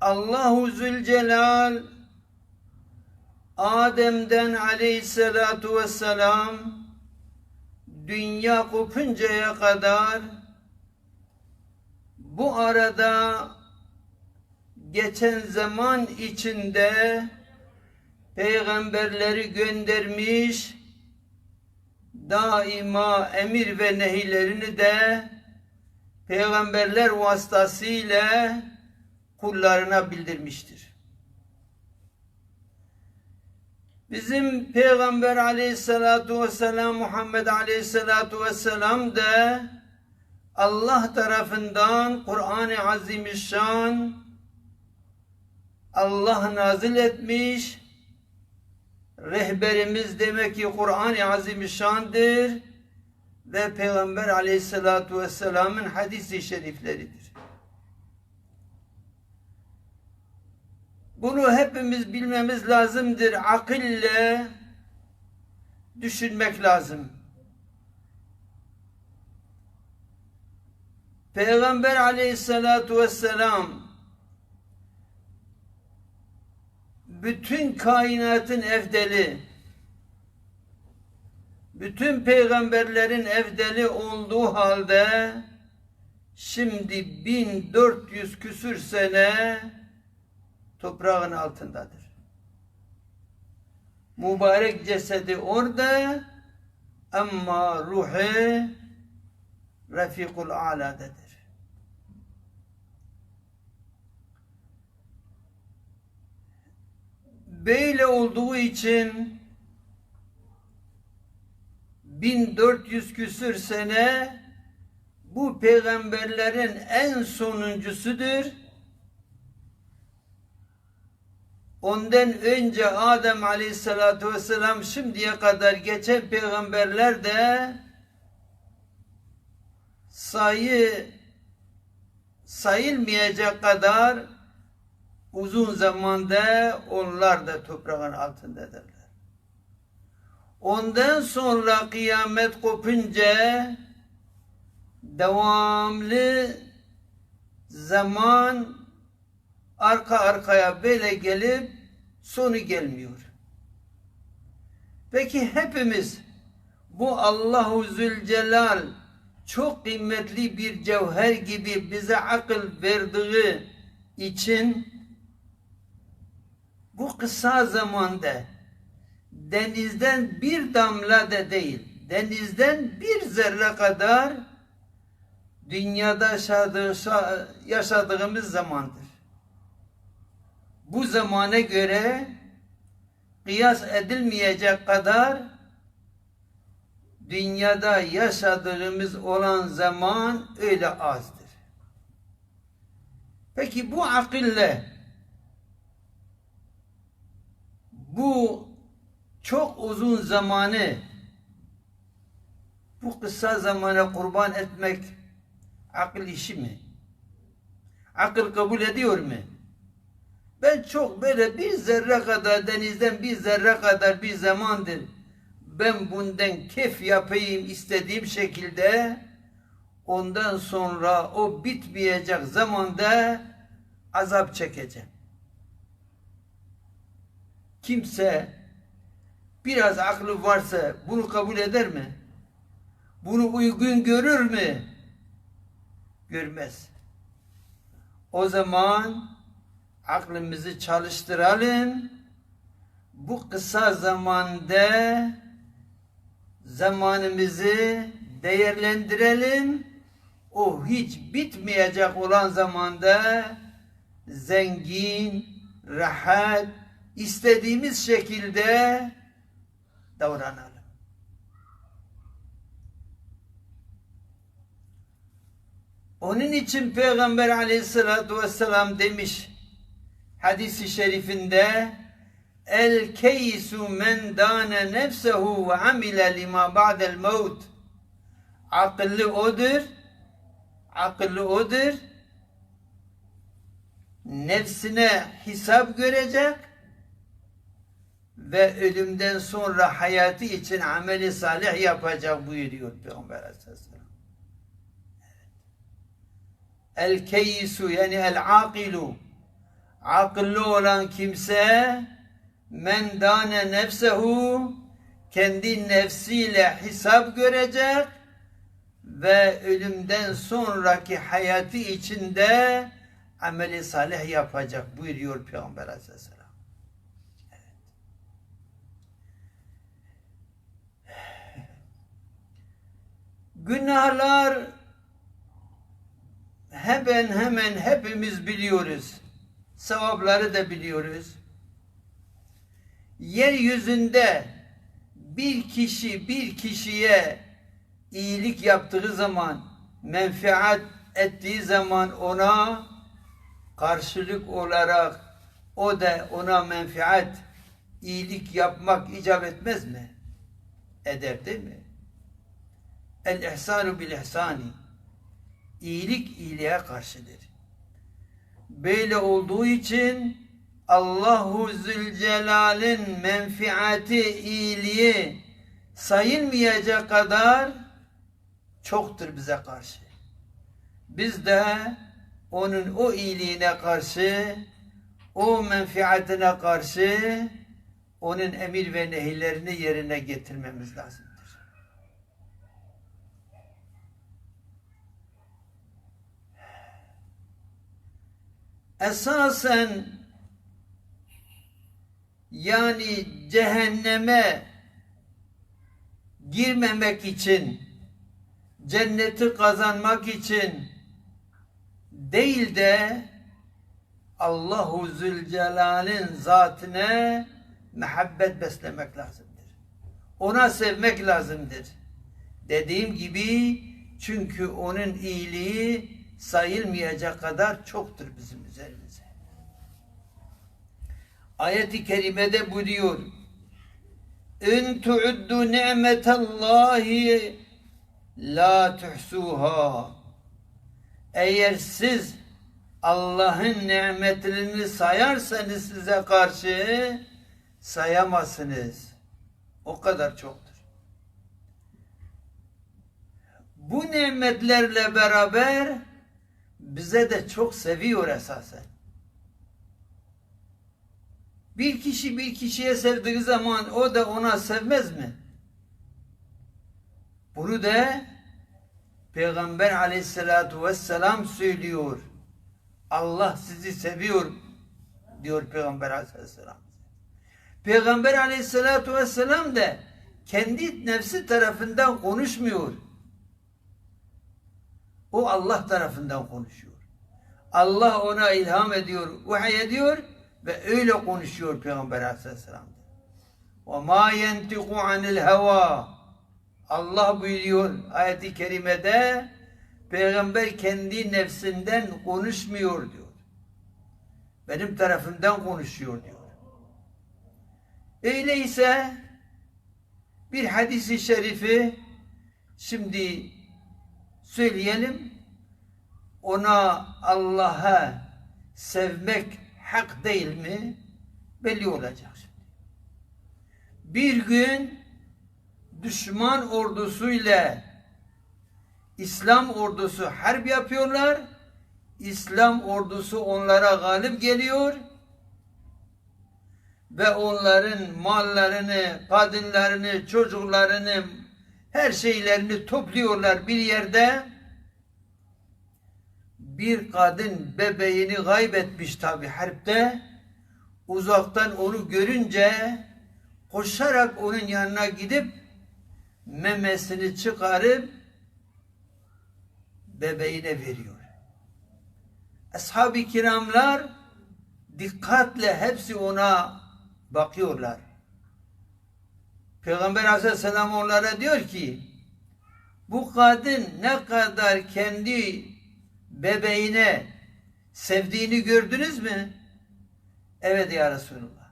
Allahu Zülcelal Adem'den aleyhissalatu vesselam dünya kopuncaya kadar bu arada geçen zaman içinde peygamberleri göndermiş daima emir ve nehilerini de peygamberler vasıtasıyla kullarına bildirmiştir. Bizim Peygamber aleyhissalatu vesselam Muhammed aleyhissalatu vesselam da Allah tarafından Kur'an-ı Azimüşşan Allah nazil etmiş rehberimiz demek ki Kur'an-ı Azimüşşan'dır ve Peygamber aleyhissalatu vesselamın hadisi şerifleridir. Bunu hepimiz bilmemiz lazımdır. Akille düşünmek lazım. Peygamber aleyhissalatu vesselam bütün kainatın evdeli bütün peygamberlerin evdeli olduğu halde şimdi 1400 küsür sene toprağın altındadır. Mübarek cesedi orada ama ruhu Rafikul Ala'dadır. Böyle olduğu için 1400 küsür sene bu peygamberlerin en sonuncusudur. Ondan önce Adem Aleyhisselatü Vesselam şimdiye kadar geçen peygamberler de sayı sayılmayacak kadar uzun zamanda onlar da toprağın altındadırlar. Ondan sonra kıyamet kopunca devamlı zaman arka arkaya böyle gelip sonu gelmiyor. Peki hepimiz bu Allahu Zülcelal çok kıymetli bir cevher gibi bize akıl verdiği için bu kısa zamanda denizden bir damla da değil, denizden bir zerre kadar dünyada yaşadığı, yaşadığımız zamandır. Bu zamana göre kıyas edilmeyecek kadar dünyada yaşadığımız olan zaman öyle azdır. Peki bu akille bu çok uzun zamanı bu kısa zamana kurban etmek akıl işi mi? Akıl kabul ediyor mu? Ben çok böyle bir zerre kadar denizden bir zerre kadar bir zamandır ben bundan kef yapayım istediğim şekilde ondan sonra o bitmeyecek zamanda azap çekeceğim. Kimse biraz aklı varsa bunu kabul eder mi? Bunu uygun görür mü? Görmez. O zaman aklımızı çalıştıralım. Bu kısa zamanda zamanımızı değerlendirelim. O hiç bitmeyecek olan zamanda zengin, rahat, istediğimiz şekilde davranalım. Onun için Peygamber aleyhissalatu vesselam demiş hadisi şerifinde El keysu men dane nefsehu ve amile lima ba'del mevt. Akıllı odur akıllı odur. Nefsine hesap görecek ve ölümden sonra hayatı için ameli salih yapacak buyuruyor Peygamber Aleyhisselam. El keysu yani el akilu akıllı olan kimse men dane nefsehu kendi nefsiyle hesap görecek ve ölümden sonraki hayatı içinde ameli salih yapacak buyuruyor Peygamber Aleyhisselam. Günahlar hemen hemen hepimiz biliyoruz. Sevapları da biliyoruz. Yeryüzünde bir kişi bir kişiye iyilik yaptığı zaman, menfaat ettiği zaman ona karşılık olarak o da ona menfaat, iyilik yapmak icap etmez mi? Eder değil mi? El ihsanu bil ihsani. İyilik iyiliğe karşıdır. Böyle olduğu için Allahu Zülcelal'in menfiati, iyiliği sayılmayacak kadar çoktur bize karşı. Biz de onun o iyiliğine karşı, o menfiatine karşı onun emir ve nehirlerini yerine getirmemiz lazımdır. Esasen yani cehenneme girmemek için cenneti kazanmak için değil de Allahu Zülcelal'in zatine muhabbet beslemek lazımdır. Ona sevmek lazımdır. Dediğim gibi çünkü onun iyiliği sayılmayacak kadar çoktur bizim üzerimize. Ayet-i kerimede buyuruyor. İn tu'uddu ni'metallahi la tuhsuha. Eğer siz Allah'ın nimetlerini sayarsanız size karşı sayamazsınız. O kadar çoktur. Bu nimetlerle beraber bize de çok seviyor esasen. Bir kişi bir kişiye sevdiği zaman o da ona sevmez mi? Bunu da Peygamber aleyhissalatu vesselam söylüyor. Allah sizi seviyor diyor Peygamber aleyhisselam. Peygamber aleyhissalatu vesselam da kendi nefsi tarafından konuşmuyor. O Allah tarafından konuşuyor. Allah ona ilham ediyor, vahiy ediyor ve öyle konuşuyor Peygamber Aleyhisselam. Ve ma yentiku anil. Allah buyuruyor ayeti kerimede Peygamber kendi nefsinden konuşmuyor diyor. Benim tarafından konuşuyor diyor. Öyleyse bir hadisi şerifi şimdi söyleyelim. Ona Allah'a sevmek hak değil mi? Belli olacak. Bir gün düşman ordusuyla İslam ordusu harp yapıyorlar. İslam ordusu onlara galip geliyor ve onların mallarını, kadınlarını, çocuklarını, her şeylerini topluyorlar bir yerde. Bir kadın bebeğini kaybetmiş tabi harpte. Uzaktan onu görünce koşarak onun yanına gidip memesini çıkarıp bebeğine veriyor. Ashab-ı kiramlar dikkatle hepsi ona bakıyorlar. Peygamber aleyhisselam onlara diyor ki bu kadın ne kadar kendi bebeğine sevdiğini gördünüz mü? Evet ya Resulullah.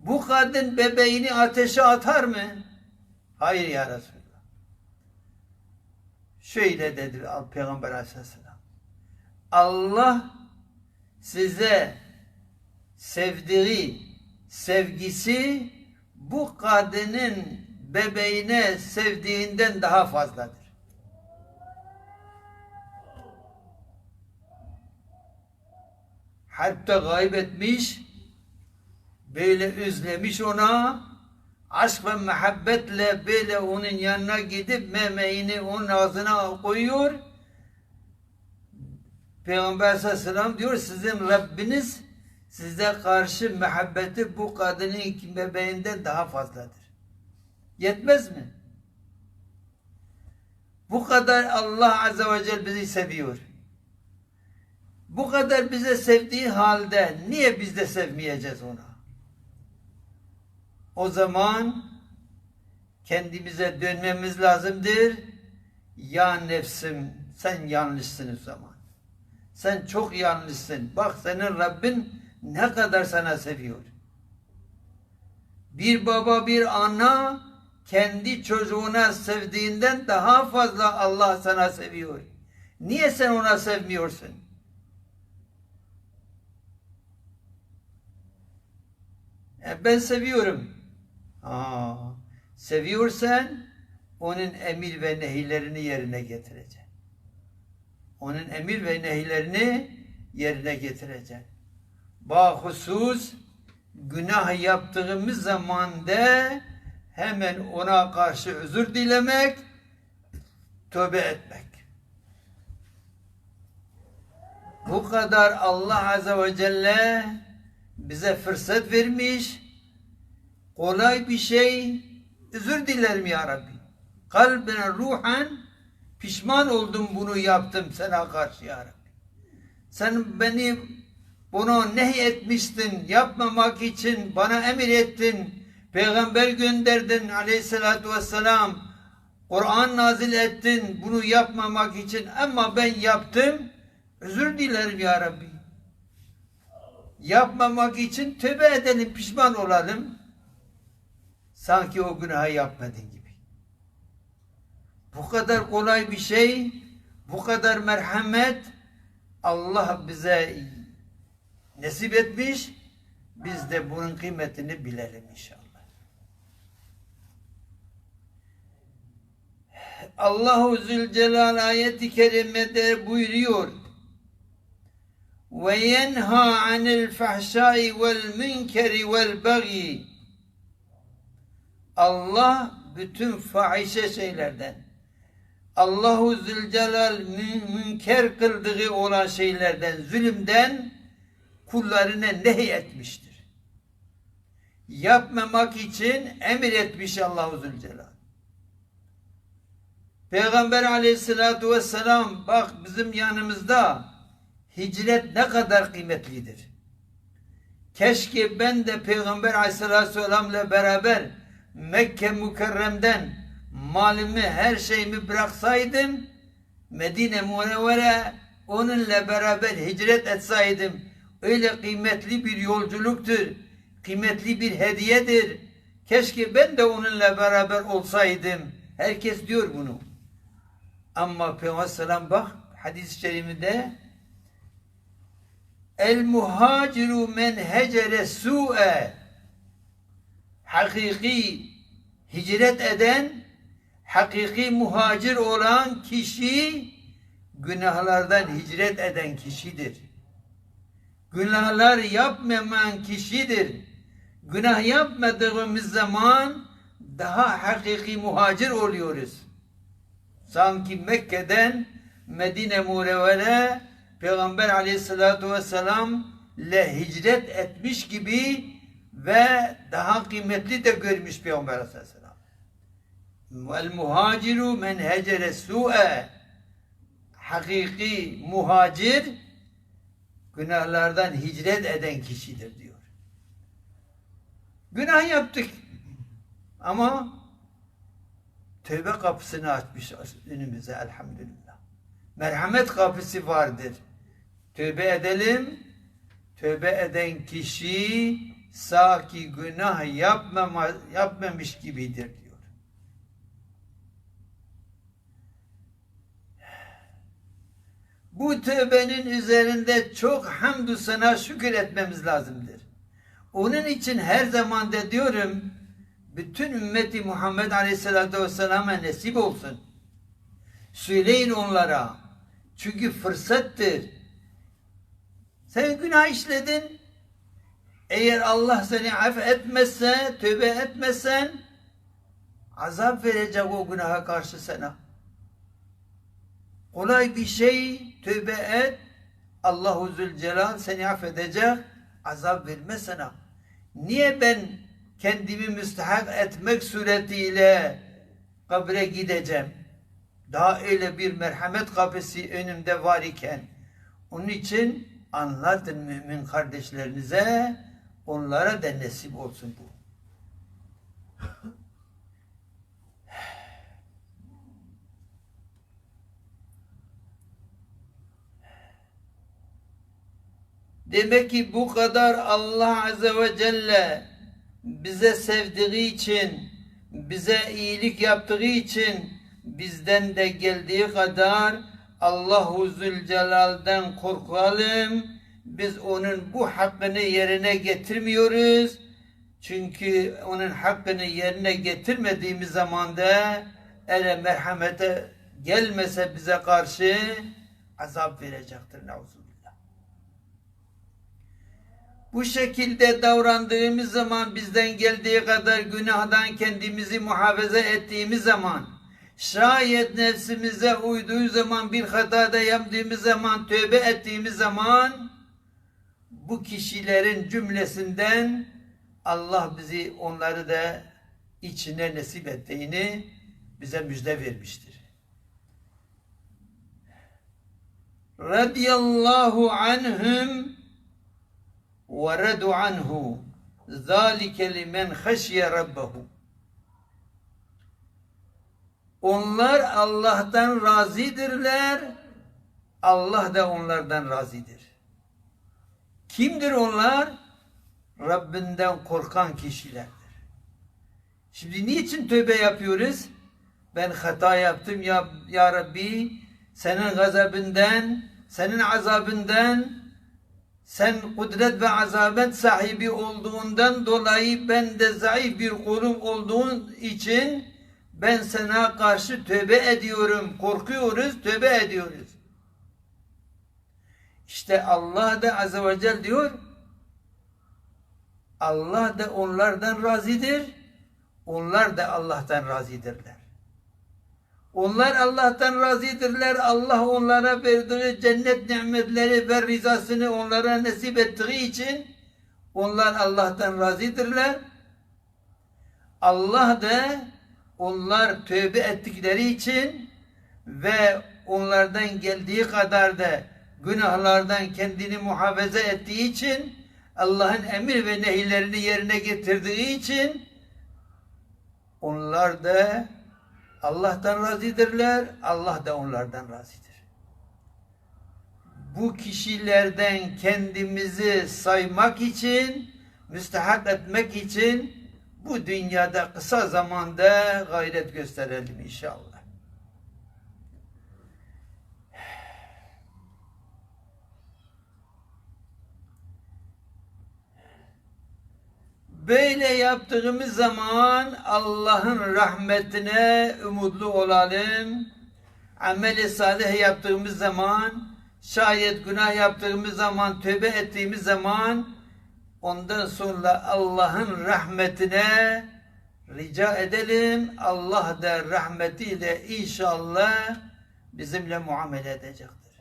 Bu kadın bebeğini ateşe atar mı? Hayır ya Resulullah. Şöyle dedi Peygamber Aleyhisselam. Allah size sevdiği sevgisi bu kadının bebeğine sevdiğinden daha fazladır. Hatta gaybetmiş, böyle üzlemiş ona, aşk ve muhabbetle böyle onun yanına gidip memeğini onun ağzına koyuyor. Peygamber sallallahu aleyhi ve sellem diyor sizin Rabbiniz size karşı muhabbeti bu kadının bebeğinden daha fazladır. Yetmez mi? Bu kadar Allah Azze ve Celle bizi seviyor. Bu kadar bize sevdiği halde niye biz de sevmeyeceğiz ona? O zaman kendimize dönmemiz lazımdır. Ya nefsim sen yanlışsın o zaman. Sen çok yanlışsın. Bak senin Rabbin ne kadar sana seviyor. Bir baba bir ana kendi çocuğuna sevdiğinden daha fazla Allah sana seviyor. Niye sen ona sevmiyorsun? E ben seviyorum. Aa, seviyorsan onun emir ve nehilerini yerine getireceksin. Onun emir ve nehilerini yerine getireceksin. Bahusus günah yaptığımız zamanda hemen ona karşı özür dilemek, tövbe etmek. Bu kadar Allah Azze ve Celle bize fırsat vermiş. Kolay bir şey. Özür dilerim ya Rabbi. Kalbine ruhen pişman oldum bunu yaptım sana karşı ya Rabbi. Sen beni bunu nehyetmiştin, yapmamak için bana emir ettin. Peygamber gönderdin aleyhissalatü vesselam. Kur'an nazil ettin bunu yapmamak için ama ben yaptım. Özür dilerim ya Rabbi. Yapmamak için tövbe edelim, pişman olalım. Sanki o günahı yapmadın gibi. Bu kadar kolay bir şey, bu kadar merhamet Allah bize nasip etmiş. Biz de bunun kıymetini bilelim inşallah. Allahu Zülcelal ayeti kerimede buyuruyor. Ve yenha anil fahşai vel münkeri vel bagi. Allah bütün fahişe şeylerden, Allahu Zülcelal münker kıldığı olan şeylerden, zulümden kullarına nehyetmiştir. Yapmamak için emir etmiş Allahu Zülcelal. Peygamber aleyhissalatu vesselam bak bizim yanımızda hicret ne kadar kıymetlidir. Keşke ben de Peygamber aleyhissalatu vesselamla beraber Mekke mükerremden malımı her şeyimi bıraksaydım Medine Munevvere onunla beraber hicret etsaydım öyle kıymetli bir yolculuktur kıymetli bir hediyedir. Keşke ben de onunla beraber olsaydım. Herkes diyor bunu. Ama Peygamber selam bak hadis-i şerifinde el muhaciru men hecere su'e. Hakiki hicret eden, hakiki muhacir olan kişi günahlardan hicret eden kişidir. Günahlar yapmayan kişidir. Günah yapmadığımız zaman daha hakiki muhacir oluyoruz. Sanki Mekke'den Medine Murevvere Peygamber aleyhissalatu vesselam le hicret etmiş gibi ve daha kıymetli de görmüş Peygamber Aleyhisselam. Vel muhaciru men hecere su'e hakiki muhacir günahlardan hicret eden kişidir diyor. Günah yaptık ama tövbe kapısını açmış önümüze elhamdülillah. Merhamet kapısı vardır. Tövbe edelim. Tövbe eden kişi saki günah yapmama, yapmamış gibidir diyor. Bu tövbenin üzerinde çok hamdü sana şükür etmemiz lazımdır. Onun için her zaman da diyorum bütün ümmeti Muhammed Aleyhisselatü Vesselam'a nasip olsun. Söyleyin onlara. Çünkü fırsattır. Sen günah işledin. Eğer Allah seni affetmezse, tövbe etmezsen azap verecek o günaha karşı sana. Kolay bir şey tövbe et. Allahu Zülcelal seni affedecek. Azap verme sana. Niye ben kendimi müstahak etmek suretiyle kabre gideceğim? Daha öyle bir merhamet kapısı önümde var iken. Onun için anlatın mümin kardeşlerinize onlara da nasip olsun bu. Demek ki bu kadar Allah Azze ve Celle bize sevdiği için, bize iyilik yaptığı için bizden de geldiği kadar Allahu Zülcelal'den korkalım. Biz onun bu hakkını yerine getirmiyoruz. Çünkü onun hakkını yerine getirmediğimiz zaman da ele merhamete gelmese bize karşı azap verecektir. Nauzubillah. Bu şekilde davrandığımız zaman bizden geldiği kadar günahdan kendimizi muhafaza ettiğimiz zaman şayet nefsimize uyduğu zaman bir hatada yaptığımız zaman tövbe ettiğimiz zaman bu kişilerin cümlesinden Allah bizi onları da içine nasip ettiğini bize müjde vermiştir. Radiyallahu anhum radu anhu zalike limen haşye rabbehu onlar Allah'tan razidirler Allah da onlardan razidir. Kimdir onlar? Rabbinden korkan kişilerdir. Şimdi niçin tövbe yapıyoruz? Ben hata yaptım ya, ya Rabbi senin gazabından, senin azabından sen kudret ve azabet sahibi olduğundan dolayı ben de zayıf bir kulum olduğun için ben sana karşı tövbe ediyorum. Korkuyoruz, tövbe ediyoruz. İşte Allah da Azze ve Celle diyor Allah da onlardan razidir. Onlar da Allah'tan razidirler. Onlar Allah'tan razidirler. Allah onlara verdiği cennet nimetleri ve rızasını onlara nasip ettiği için onlar Allah'tan razidirler. Allah da onlar tövbe ettikleri için ve onlardan geldiği kadar da günahlardan kendini muhafaza ettiği için Allah'ın emir ve nehirlerini yerine getirdiği için onlar da Allah'tan razıdırlar, Allah da onlardan razıdır. Bu kişilerden kendimizi saymak için, müstehak etmek için bu dünyada kısa zamanda gayret gösterelim inşallah. Böyle yaptığımız zaman Allah'ın rahmetine umutlu olalım. Ameli salih yaptığımız zaman, şayet günah yaptığımız zaman, tövbe ettiğimiz zaman ondan sonra Allah'ın rahmetine rica edelim. Allah da rahmetiyle inşallah bizimle muamele edecektir.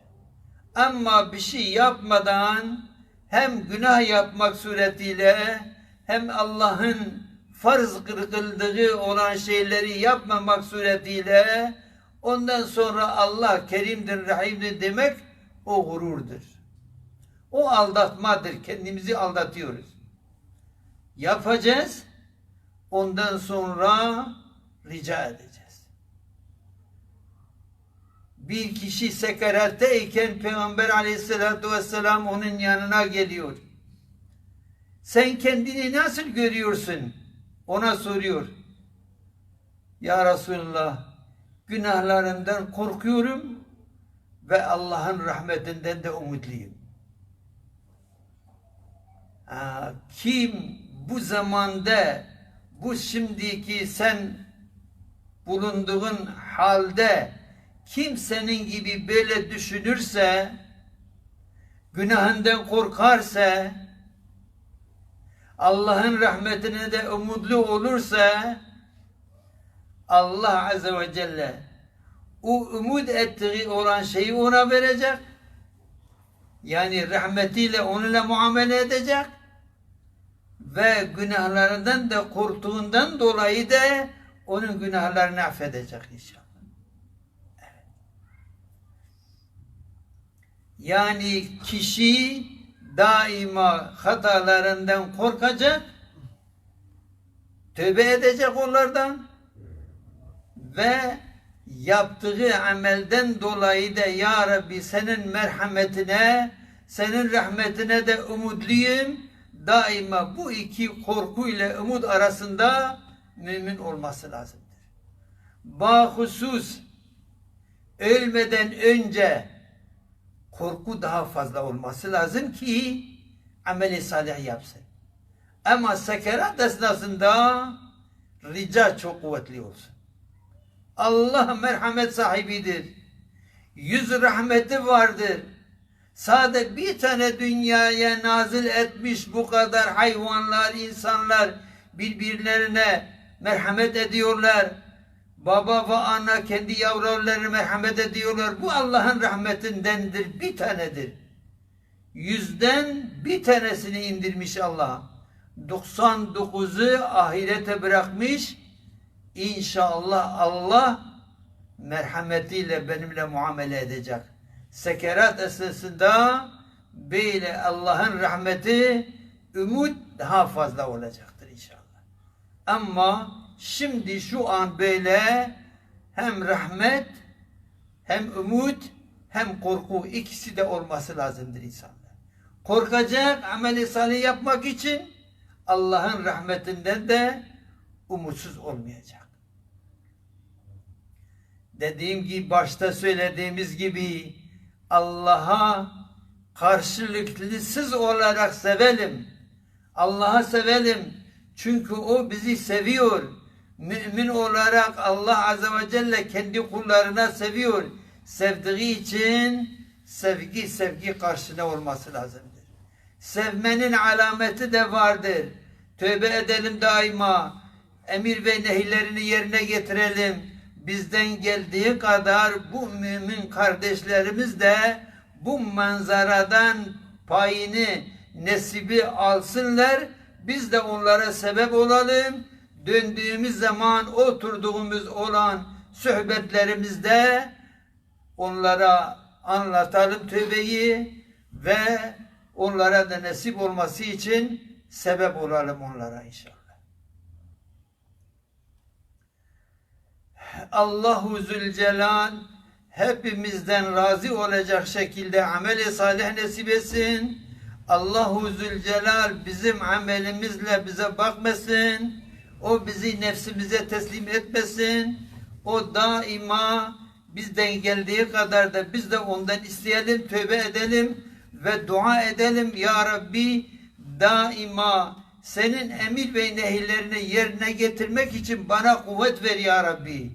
Ama bir şey yapmadan hem günah yapmak suretiyle hem Allah'ın farz kıldığı olan şeyleri yapmamak suretiyle ondan sonra Allah kerimdir, rahimdir demek o gururdur. O aldatmadır. Kendimizi aldatıyoruz. Yapacağız. Ondan sonra rica edeceğiz. bir kişi sekeratteyken Peygamber aleyhissalatü vesselam onun yanına geliyor. Sen kendini nasıl görüyorsun? Ona soruyor. Ya Resulallah günahlarımdan korkuyorum ve Allah'ın rahmetinden de umutluyum. Kim bu zamanda bu şimdiki sen bulunduğun halde kim senin gibi böyle düşünürse günahından korkarsa Allah'ın rahmetine de umutlu olursa Allah Azze ve Celle o umut ettiği olan şeyi ona verecek. Yani rahmetiyle onunla muamele edecek. Ve günahlarından da korktuğundan dolayı da onun günahlarını affedecek inşallah. Evet. Yani kişi daima hatalarından korkacak, tövbe edecek onlardan ve yaptığı amelden dolayı da Ya Rabbi senin merhametine, senin rahmetine de umutluyum. Daima bu iki korku ile umut arasında mümin olması lazımdır. Bahusus ölmeden önce korku daha fazla olması lazım ki ameli salih yapsın. Ama sekerat esnasında rica çok kuvvetli olsun. Allah merhamet sahibidir. Yüz rahmeti vardır. Sade bir tane dünyaya nazil etmiş bu kadar hayvanlar, insanlar birbirlerine merhamet ediyorlar. Baba ve ana kendi yavrularına merhamet ediyorlar. Bu Allah'ın rahmetindendir. Bir tanedir. Yüzden bir tanesini indirmiş Allah. 99'u ahirete bırakmış. İnşallah Allah merhametiyle benimle muamele edecek. Sekerat esnasında böyle Allah'ın rahmeti umut daha fazla olacaktır inşallah. Ama şimdi şu an böyle hem rahmet hem umut hem korku ikisi de olması lazımdır insanda. Korkacak ameli salih yapmak için Allah'ın rahmetinden de umutsuz olmayacak. Dediğim gibi başta söylediğimiz gibi Allah'a karşılıklısız olarak sevelim. Allah'a sevelim. Çünkü o bizi seviyor. Mümin olarak Allah Azze ve Celle kendi kullarına seviyor. Sevdiği için sevgi sevgi karşına olması lazımdır. Sevmenin alameti de vardır. Tövbe edelim daima. Emir ve nehirlerini yerine getirelim. Bizden geldiği kadar bu mümin kardeşlerimiz de bu manzaradan payını, nesibi alsınlar. Biz de onlara sebep olalım. Döndüğümüz zaman oturduğumuz olan sohbetlerimizde onlara anlatalım tövbeyi ve onlara da nasip olması için sebep olalım onlara inşallah. Allahu Zülcelal hepimizden razı olacak şekilde ameli salih nasip etsin. Allahu Zülcelal bizim amelimizle bize bakmasın. O bizi nefsimize teslim etmesin. O daima bizden geldiği kadar da biz de ondan isteyelim, tövbe edelim ve dua edelim. Ya Rabbi daima senin emir ve nehirlerini yerine getirmek için bana kuvvet ver ya Rabbi.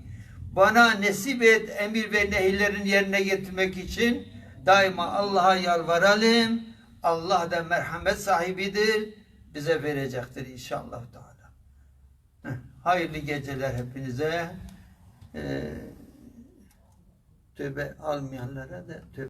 Bana nasip et emir ve nehirlerin yerine getirmek için daima Allah'a yalvaralım. Allah da merhamet sahibidir. Bize verecektir inşallah. Teala. Hayırlı geceler hepinize. Ee, tövbe almayanlara da tövbe